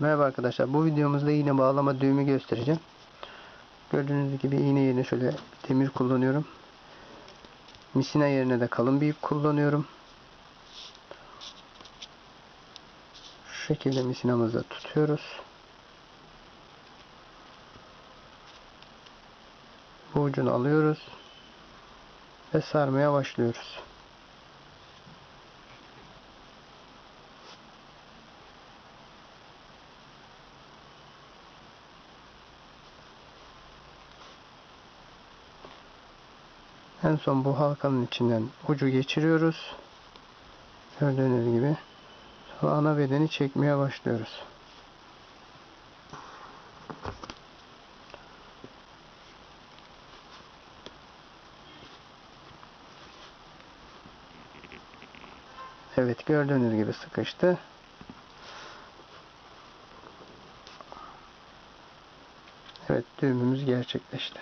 Merhaba arkadaşlar. Bu videomuzda iğne bağlama düğümü göstereceğim. Gördüğünüz gibi iğne yerine şöyle demir kullanıyorum. Misina yerine de kalın bir ip kullanıyorum. Şu şekilde misinamızı tutuyoruz. Bu ucunu alıyoruz. Ve sarmaya başlıyoruz. En son bu halkanın içinden ucu geçiriyoruz. Gördüğünüz gibi. Sonra ana bedeni çekmeye başlıyoruz. Evet gördüğünüz gibi sıkıştı. Evet düğümümüz gerçekleşti.